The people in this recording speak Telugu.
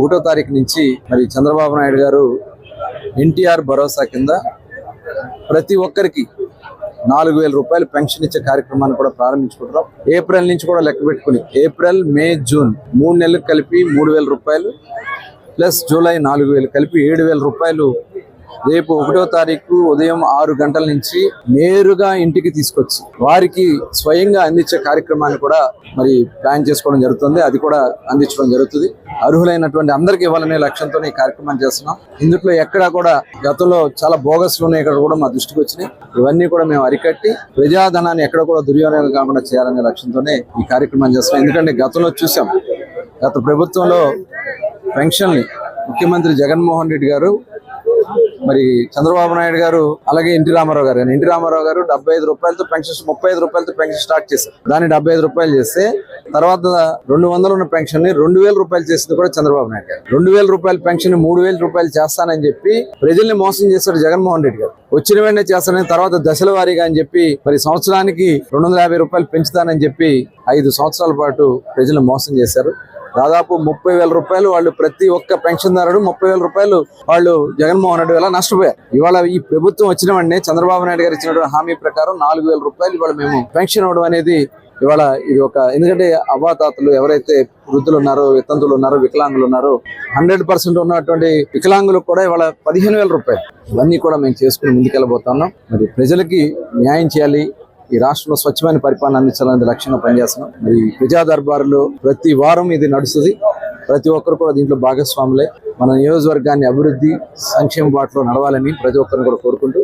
ఒకటో తారీఖు నుంచి మరి చంద్రబాబు నాయుడు గారు ఎన్టీఆర్ భరోసా కింద ప్రతి ఒక్కరికి నాలుగు వేల రూపాయలు పెన్షన్ ఇచ్చే కార్యక్రమాన్ని కూడా ప్రారంభించుకుంటున్నాం. ఏప్రిల్ నుంచి కూడా లెక్క పెట్టుకుని ఏప్రిల్ మే జూన్ మూడు నెలలకు కలిపి మూడు వేల రూపాయలు ప్లస్ జూలై నాలుగు వేలు కలిపి ఏడు వేల రూపాయలు రేపు ఒకటో తారీఖు ఉదయం ఆరు గంటల నుంచి నేరుగా ఇంటికి తీసుకొచ్చి వారికి స్వయంగా అందించే కార్యక్రమాన్ని కూడా మరి ప్లాన్ చేసుకోవడం జరుగుతుంది. అది కూడా అందించడం జరుగుతుంది. అర్హులైనటువంటి అందరికి ఇవ్వాలనే లక్ష్యంతో ఈ కార్యక్రమం చేస్తున్నాం. ఇందులో ఎక్కడా కూడా గతంలో చాలా బోగస్లు ఉన్నాయి. ఇక్కడ కూడా మా దృష్టికి వచ్చినాయి. ఇవన్నీ కూడా మేము అరికట్టి ప్రజాధనాన్ని ఎక్కడ కూడా దుర్వినియోగం కాకుండా చేయాలనే లక్ష్యంతోనే ఈ కార్యక్రమం చేస్తున్నాం. ఎందుకంటే గతంలో చూసాం గత ప్రభుత్వంలో పెన్షన్ని ముఖ్యమంత్రి జగన్మోహన్ రెడ్డి గారు మరి చంద్రబాబు నాయుడు గారు అలాగే ఎన్టీ రామారావు గారు. ఎన్టీ రామారావు గారు డెబ్బై ఐదు రూపాయలతో పెన్షన్ ముప్పై ఐదు రూపాయలతో పెన్షన్ స్టార్ట్ చేశారు. దాన్ని డెబ్బై ఐదు రూపాయలు చేస్తే తర్వాత రెండు వందలు ఉన్న పెన్షన్ని రెండు వేల రూపాయలు చేసింది కూడా చంద్రబాబు నాయుడు గారు. రెండు వేల రూపాయల పెన్షన్ మూడు వేల రూపాయలు చేస్తానని చెప్పి ప్రజల్ని మోసం చేశారు జగన్మోహన్ రెడ్డి గారు. వచ్చిన వెంటనే చేస్తానని తర్వాత దశల వారీగా అని చెప్పి మరి సంవత్సరానికి రెండు వందల యాభై రూపాయలు పెంచుతానని చెప్పి ఐదు సంవత్సరాల పాటు ప్రజలు మోసం చేశారు. దాదాపు ముప్పై వేల రూపాయలు వాళ్ళు ప్రతి ఒక్క పెన్షన్దారుడు ముప్పై వేల రూపాయలు వాళ్ళు జగన్మోహన్ రెడ్డి వల్ల నష్టపోయారు. ఇవాళ ఈ ప్రభుత్వం వచ్చిన వెంటనే చంద్రబాబు నాయుడు గారు ఇచ్చిన హామీ ప్రకారం నాలుగు వేల రూపాయలు ఇవాళ మేము పెన్షన్ ఇవ్వడం అనేది ఇవాళ ఇది ఒక ఎందుకంటే అవ్వాతాతలు ఎవరైతే వృద్ధులు ఉన్నారో వితంతులు ఉన్నారో వికలాంగులు ఉన్నారో హండ్రెడ్ పర్సెంట్ ఉన్నటువంటి వికలాంగులకు కూడా ఇవాళ పదిహేను వేల రూపాయలు. ఇవన్నీ కూడా మేము చేసుకుని ముందుకెళ్ళబోతున్నాం మరి ప్రజలకి న్యాయం చేయాలి ఈ రాష్ట్రంలో స్వచ్ఛమైన పరిపాలన అందించాలనేది లక్ష్యంగా పనిచేస్తున్నాం. మరి ఈ ప్రజా దర్బారులో ప్రతి వారం ఇది నడుస్తుంది. ప్రతి ఒక్కరు కూడా దీంట్లో భాగస్వాములే. మన నియోజకవర్గాన్ని అభివృద్ధి సంక్షేమ బాటలో నడవాలని ప్రతి ఒక్కరిని కూడా కోరుకుంటూ